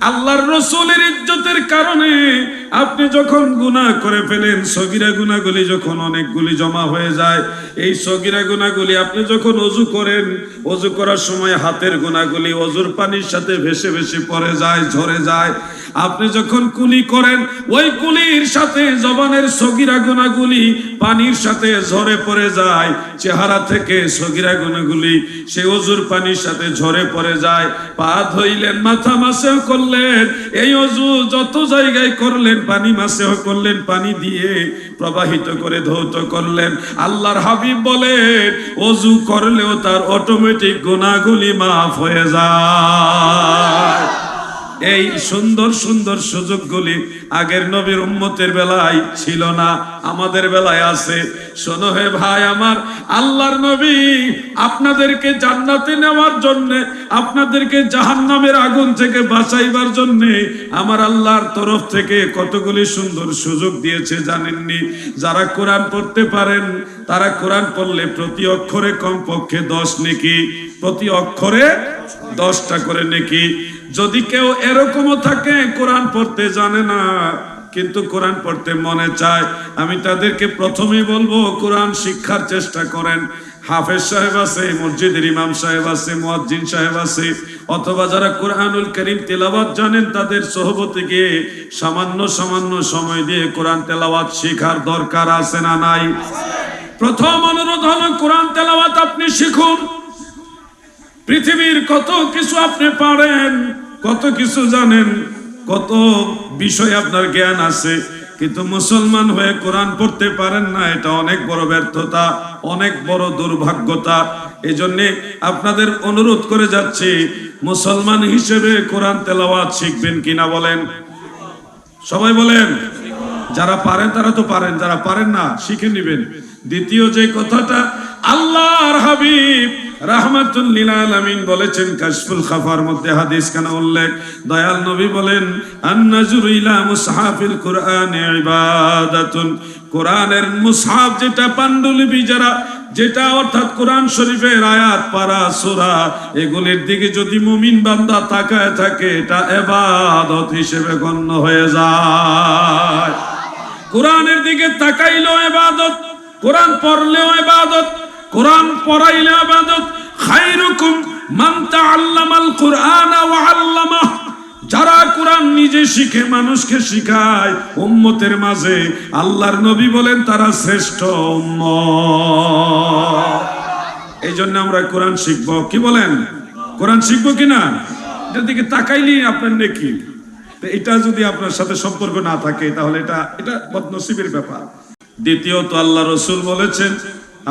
আল্লাহর রসুলের ইজ্জতের কারণে আপনি যখন গুনাহ করে ফেলেন, সগিরা গুনাহগুলি যখন অনেকগুলি জমা হয়ে যায়, এই সগিরা গুনাহগুলি আপনি যখন অজু করেন, অজু করার সময় হাতের গুনাহগুলি অজুর পানির সাথে ভেসে ভেসে পড়ে যায়, ঝরে যায়। আপনি যখন কুলি করেন, ওই কুলির সাথে জবানের সগিরা গুনাহগুলি পানির সাথে ঝরে পড়ে যায়। চেহারা থেকে সগিরা গুনাহগুলি সে অজুর পানির সাথে ঝরে পড়ে যায়। পা ধইলেন, মাথা মাসেও করলেন। এই অজু যত জায়গায় করলেন পানি মাসেহ করলেন, পানি দিয়ে প্রবাহিত করে ধৌত করলেন। আল্লাহর হাবিব বলেন, অজু করলেও তার অটোমেটিক গোনাগুলি মাফ হয়ে যায়। এই সুন্দর সুন্দর সুযোগগুলি আগের নবীর উম্মতের বেলায় ছিল না, আমাদের বেলায় আছে। শোনো হে ভাই আমার, আল্লাহর নবী আপনাদেরকে জান্নাতে নেওয়ার জন্য, আপনাদেরকে জাহান্নামের আগুন থেকে বাঁচাইবার জন্য আমার আল্লাহর তরফ থেকে কতগুলি সুন্দর সুযোগ দিয়েছে জানেননি? যারা কোরআন পড়তে পারেন, তারা কোরআন পড়লে প্রতি অক্ষরে কমপক্ষে দশ নেকি, প্রতি অক্ষরে দশটা করে নেকি। যদি কেউ এরকমও থাকে, কোরআন পড়তে জানে না, কিন্তু কোরআন পড়তে মনে চায়, আমি তাদেরকে প্রথমেই বলব, কোরআন শিক্ষার চেষ্টা করেন। হাফেজ সাহেব আছে, মসজিদের ইমাম সাহেব আছে, মুয়াজ্জিন সাহেব আছে, অথবা যারা কোরআনুল করিম তেলাওয়াত জানেন, তাদের সহবতে গিয়ে সামান্য সামান্য সময় দিয়ে কোরআন তেলাওয়াত শেখার দরকার আছে না নাই? প্রথম অনুরোধ হলো, কোরআন তেলাওয়াত আপনি শিখুন। পৃথিবীর কত কিছু আপনি পারেন কত কিছু জানেন, কত বিষয় আপনার জ্ঞান আছে, কিন্তু মুসলমান হয়ে কোরআন পড়তে পারেন না, এটা অনেক বড় ব্যর্থতা, অনেক বড় দুর্ভাগ্যতা। এই জন্যে আপনাদের অনুরোধ করে যাচ্ছি, মুসলমান হিসেবে কোরআন তেলাওয়াত শিখবেন কিনা বলেন। সবাই বলেন, যারা পারেন তারা তো পারেন, যারা পারেন না, শিখে নেবেন। দ্বিতীয় যে কথাটা, আল্লাহর হাবিব রাহমাতুল লিল আলামিন বলেছেন, কাশফুল খাফার মধ্যে হাদিস কানা উল্লেখ? দয়াল নবী বলেন, আন্নাজুরু ইলা মুসহাফিল কুরআন ইবাদাতুন। কোরআনের মুসহাফ যেটা পান্ডুলিপি যারা, যেটা অর্থাৎ কোরআন শরীফের আয়াত, পারা, সূরা, এগুলির দিকে যদি মুমিন বান্দা তাকায় থাকে, এটা এবাদত হিসেবে গণ্য হয়ে যায়। কোরআনের দিকে তাকাইলেও এবাদত কোরআন পড়লেও ইবাদত কোরআন পড়াইলে ইবাদত খায়রুকুম মান তাআল্লামাল কুরআন ওয়া আল্লামাহ। যারা কোরআন নিজে শিখে, মানুষকে শিখায়, উম্মতের মাঝে আল্লাহর নবী বলেন, তারা শ্রেষ্ঠ উম্মত। এই জন্য আমরা কোরআন শিখব। কি বলেন? কোরআন শিখব কিনা এটার দিকে তাকাইলেই আপনার নেকি। তো এটা যদি আপনার সাথে সম্পর্ক না থাকে, তাহলে এটা এটা বদনসিবের ব্যাপার। দ্বিতীয়ত, আল্লাহ রসুল বলেছেন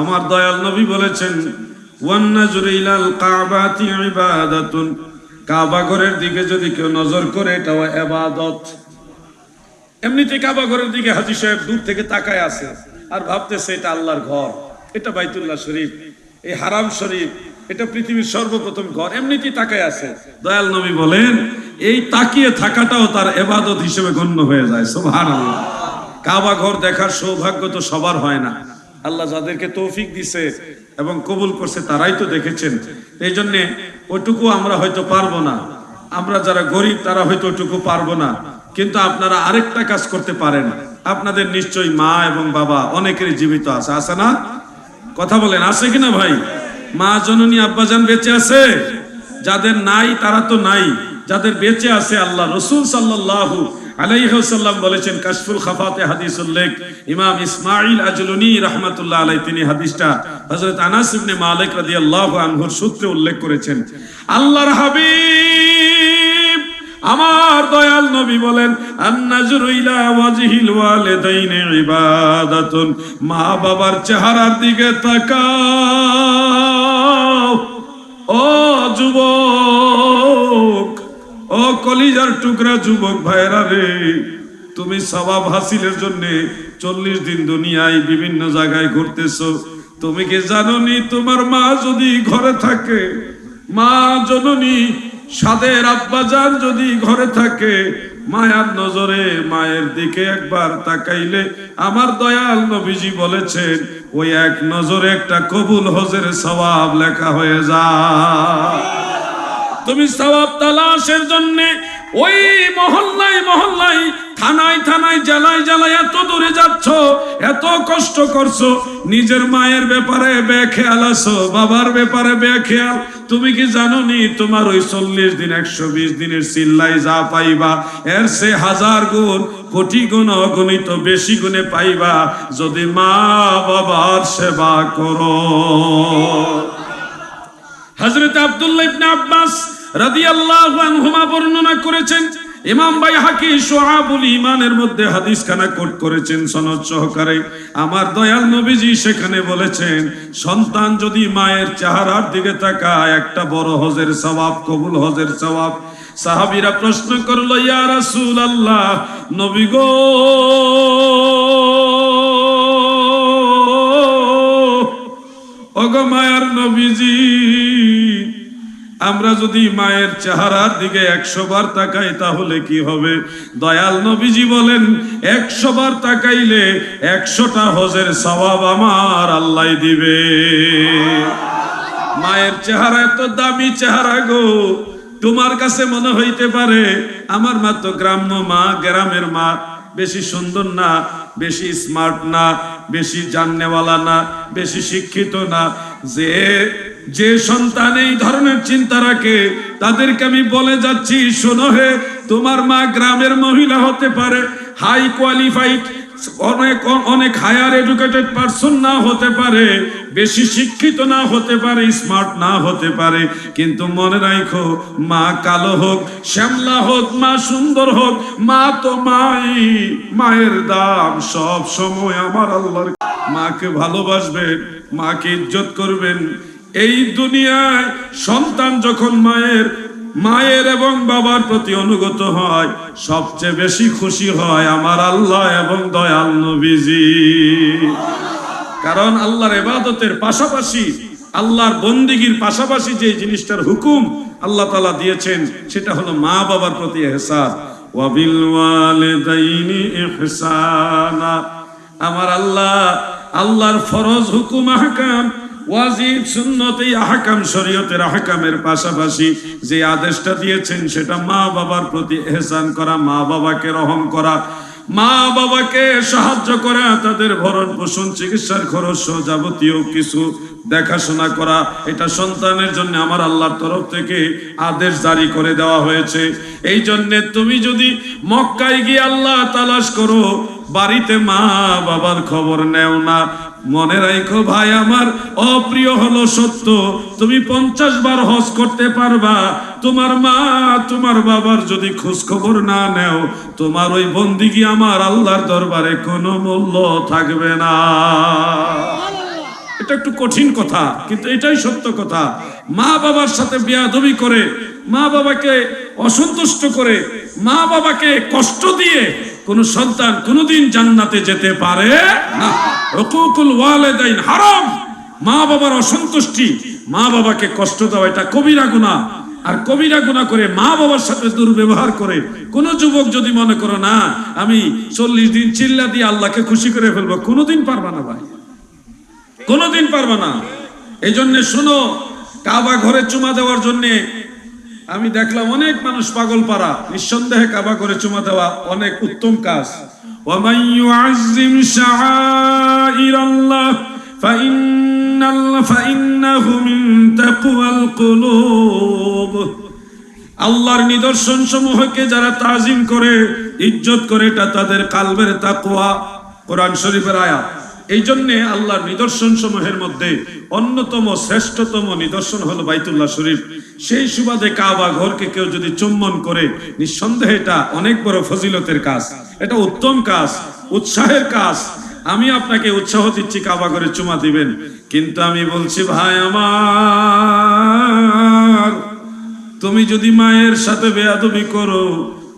আমার দয়াল নবী বলেছেন দিকে যদি কেউ নজর করে এটাও ইবাদত। এমনিতে দিকে সাহেব দূর থেকে তাকায় আর এটা আল্লাহর ঘর, এটা বাইতুল্লাহ শরীফ, এই হারাম শরীফ, এটা পৃথিবীর সর্বপ্রথম ঘর। এমনিতেই তাকায় আছে। দয়াল নবী বলেন, এই তাকিয়ে থাকাটাও তার এবাদত হিসেবে গণ্য হয়ে যায়। সোভান কাবা ঘর দেখার সৌভাগ্য তো সবার হয় না। আল্লাহ যাদেরকে তৌফিক দিছে এবং কবুল করছে, তারাই তো দেখেছেন। এই জন্যে ওইটুকু আমরা হয়তো পারব না। আমরা যারা গরিব, তারা হয়তো ওইটুকু পারব না। কিন্তু আপনারা আরেকটা কাজ করতে পারেন। আপনাদের নিশ্চয়ই মা এবং বাবা অনেকেরই জীবিত আছে। আছে না? কথা বলেন, আছে কিনা ভাই? মা জননী আব্বাজান বেঁচে আছে? যাদের নাই, তারা তো নাই। যাদের বেঁচে আছে, আল্লাহ রসুল সাল্লাল্লাহু আলাইহাল্লাম বলেছেন, কাশফুল খাফাতে হাদিস উল্লেখ। ইমাম ইসমাইল আজলুনি রহমাতুল্লাহ আলাই তিনি হাদিসটা হযরত আনাস ইবনে মালিক রাদিয়াল্লাহু আনহুর সূত্রে উল্লেখ করেছেন। আল্লাহর হাবিব আমার দয়াল নবী বলেন ইবাদাতুন, মা বাবার চেহারার দিকে তাকাও। ও যুবক ও কলিজার টুকরা যুবক ভাইরা রে, তুমি সবাব হাসিলের জন্য চল্লিশ দিন দুনিয়ায় বিভিন্ন জায়গায় ঘুরতেছো। তুমি কি জানো নি তোমার মা যদি ঘরে থাকে? মা জননী সাদের আব্বাজান যদি ঘরে থাকে, মায়ার নজরে মায়ের দিকে একবার তাকাইলে আমার দয়াল নবীজি বলেছেন, ওই এক নজরে একটা কবুল হজের সবাব লেখা হয়ে যায়। তুমি সওয়াব তালাশের জন্য ওই মহল্লায় মহল্লায় থানায় থানায় জেলায় জেলায় এত দূরে যাচ্ছ, এত কষ্ট করছ, নিজের মায়ের ব্যাপারে বেখেয়াল আছো, বাবার ব্যাপারে বেখেয়াল। তুমি কি জানো নি তোমার ওই চল্লিশ দিন, একশো বিশ দিনের চিল্লাই যা পাইবা, এর সে হাজার গুণ, কোটি গুণ অগণিত বেশি গুণে পাইবা, যদি মা বাবার সেবা করো। হযরত আব্দুল্লাহ ইবনে আব্বাস রাদিয়াল্লাহু আনহুমা বর্ণনা করেছেন, ইমাম বাইহাকি শুআবুল ঈমানের মধ্যে হাদিস খানা কোট করেছেন সনদ সহকারে। আমার দয়াল নবীজি সেখানে বলেছেন, সন্তান যদি মায়ের চেহারার দিকে তাকায়, একটা বড় হজের সওয়াব, কবুল হজের সওয়াব। সাহাবীরা প্রশ্ন করল, ইয়া রাসূলুল্লাহ, নবী গো, ওগো মায়ার নবীজি আমরা যদি মায়ের চেহারার দিকে একশো বার তাকাই, তাহলে কি হবে? দয়াল নবীজি বলেন, একশো বার তাকাইলে একশোটা হজের সবাব আমার আল্লাহ দিবে। মায়ের চেহারা এত দামি চেহারা গো, তোমার কাছে মনে হইতে পারে, আমার মা তো গ্রাম্য মা, গ্রামের মা, বেশি সুন্দর না, বেশি স্মার্ট না, বেশি জাননেওয়ালা না, বেশি শিক্ষিত না, যে যে সন্তান এই ধরনের চিন্তা রাখে, তাদেরকে আমি বলে যাচ্ছি, শোনো হে, তোমার মা গ্রামের মহিলা হতে পারে হাই কোয়ালিফাইড অনেক অনেক হায়ার এডুকেটেড পারসন না হতে পারে, বেশি শিক্ষিত না হতে পারে স্মার্ট না হতে পারে, কিন্তু মনে রাখো, মা কালো হোক, শ্যামলা হোক, মা সুন্দর হোক, মা তো মাই, মায়ের দাম সব সময় আমার আল্লাহর মাকে ভালোবাসবেন, মাকে ইজ্জত করবেন এই দুনিয়ায় সন্তান যখন মায়ের মায়ের এবং বাবার প্রতি অনুগত হয়, সবচেয়ে বেশি খুশি হয় আমার আল্লাহ এবং দয়াল নবীজি। কারণ আল্লাহর এবাদতের পাশাপাশি, আল্লাহর বন্দিগির পাশাপাশি যে জিনিসটার হুকুম আল্লাহ তালা দিয়েছেন, সেটা হলো মা বাবার প্রতি এহসাস আমার আল্লাহ, আল্লাহর ফরজ হুকুম, আহকাম ওয়াজিব সুন্নত এই আহকাম, শরীয়তের আহকামের পাশাপাশি যে আদেশটা দিয়েছেন সেটা মা বাবার প্রতি করা, মা বাবাকে রহম করা, মা বাবাকে সাহায্য করা, তাদের পোষণ, চিকিৎসার খরচ যাবতীয় কিছু দেখাশোনা করা, এটা সন্তানের জন্য আমার আল্লাহর তরফ থেকে আদেশ জারি করে দেওয়া হয়েছে। এই জন্যে তুমি যদি মক্কায় গিয়ে আল্লাহ তালাশ করো বাড়িতে মা বাবার খবর নেও না। মনে রাখো ভাই আমার, অপ্রিয় হলো সত্য। তুমি পঞ্চাশ বার হজ করতে পারবা। তোমার মা, তোমার বাবার যদি খোঁজ খবর না নেও, তোমার ওই বন্দিগি আমার আল্লাহর দরবারে কোনো মূল্য থাকবে না। এটা একটু কঠিন কথা, কিন্তু এটাই সত্য কথা। মা বাবার সাথে বেয়াদবি করে, মা বাবাকে অসন্তুষ্ট করে, মা বাবাকে কষ্ট দিয়ে কোন সন্তান কোনোদিন জান্নাতে যেতে পারে না। হারাম। মা বাবার অসন্তুষ্টি। মা বাবাকে কষ্ট দেওয়া, এটা কবিরা গুনাহ। আর কবিরা গুণা করে মা বাবার সাথে দুর্ব্যবহার করে কোন যুবক যদি মনে করো, না, আমি চল্লিশ দিন চিল্লা দিয়ে আল্লাহকে খুশি করে ফেলব, কোনোদিন পারবা না ভাই। কোনোদিন পারবা না। এই জন্য শুনো, কাবা ঘরে চুমা দেওয়ার জন্য আমি দেখলাম অনেক মানুষ পাগল পারা নিঃসন্দেহে কাবা করে চুমা দেওয়া অনেক উত্তম কাজ। আল্লাহর নিদর্শন সমূহকে যারা তাজিম করে, ইজ্জত করে, এটা তাদের কালবের তাকুয়া কোরআন শরীফের আয়া এই জন্যে আল্লাহর নিদর্শন সমূহের মধ্যে অন্যতম শ্রেষ্ঠতম নিদর্শন হল বাইতুল্লাহ শরীফ। সেই সুবাদে কাবা ঘরকে কেউ যদি চুম্বন করে, নিঃসন্দেহে এটা অনেক বড় ফজিলতের কাজ। এটা উত্তম কাজ, উৎসাহের কাজ। আমি আপনাকে উৎসাহ দিচ্ছি, কাবা ঘরে চুমা দিবেন। কিন্তু আমি বলছি, ভাই আমার, তুমি যদি মায়ের সাথে বেয়াদবি করো,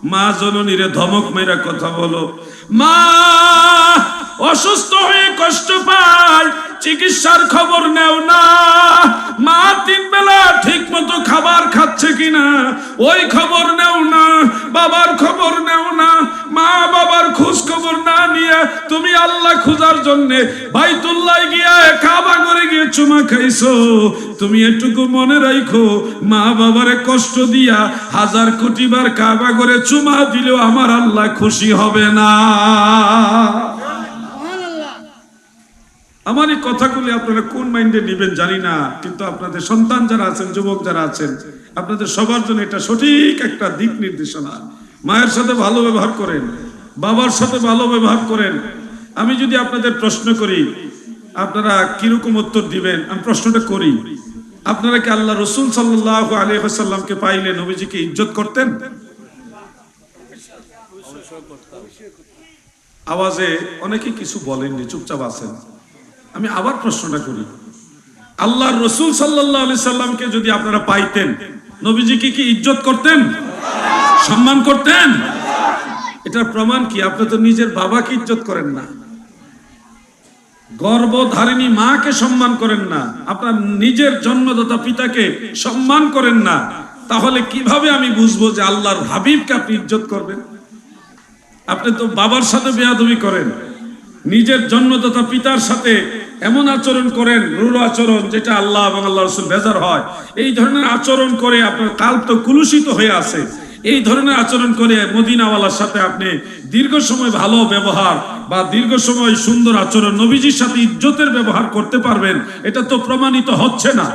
মা জননীরে ধমক মেরা কথা বলো। মা অসুস্থ হয়ে কষ্ট পায়, চিকিৎসার খবর নেও না। মা তিন বেলা ঠিক মতো খাবার খাচ্ছে কিনা, ওই খবর নেও না, বাবার খবর নেও না। মা বাবার খোঁজ খবর না নিয়ে তুমি আল্লাহ খোঁজার জন্য বাইতুল্লাহ গিয়া কাবা করে গিয়ে চুমা খাইছো। তুমি এটুকু মনে রাখো মা বাবারে কষ্ট দিয়া হাজার কোটি বার কাবা করে চুমা দিলেও আমার আল্লাহ খুশি হবে না। আমার এই কথাগুলি আপনারা কোন মাইন্ডে নেবেন জানি না, কিন্তু আপনাদের সন্তান যারা আছেন, যুবক যারা আছেন, আপনাদের সবার জন্য এটা সঠিক একটা দিক নির্দেশনা। মায়ের সাথে ভালো ব্যবহার করেন, বাবার সাথে ভালো ব্যবহার করেন। আমি যদি আপনাদের প্রশ্ন করি, আপনারা কীরকম উত্তর দিবেন? আমি প্রশ্নটা করি, আপনারা কি আল্লাহ রসুল সাল্লাহ আলী সাল্লামকে পাইলে নবীজিকে ইজ্জত করতেন? আওয়াজে অনেকে কিছু বলেননি, চুপচাপ আছেন। আমি আবার প্রশ্নটা করি। আল্লাহর রসুল সাল্লাহ আলি সাল্লামকে যদি আপনারা পাইতেন, নবীজিকে কি ইজ্জত করতেন? সম্মান করতেন? এটার প্রমাণ কি? আপনি তো নিজের বাবাকে ইজ্জত করেন না। গর্ভধারিণী মাকে সম্মান করেন না। আপনার নিজের জন্মদাতা পিতাকে সম্মান করেন না। তাহলে কীভাবে আমি বুঝব যে আল্লাহর হাবিবকে আপনি ইজ্জত করবেন? আপনি তো বাবার সাথে বেয়াদবি করেন। নিজের জন্মদাতা পিতার সাথে এমন আচরণ করেন, রুল আচরণ যেটা আল্লাহ এবং আল্লাহ রসুল বেজার হয়। এই ধরনের আচরণ করে আপনার কাল তো কুলুষিত হয়ে আছে। এই ধরনের আচরণ করে মদিনাওয়ালার সাথে আপনি দীর্ঘ সময় ভালো ব্যবহার বা দীর্ঘ সময় সুন্দর আচরণ নবীজির সাথে ইজ্জতের ব্যবহার করতে পারবেন, এটা তো প্রমাণিত হচ্ছে না।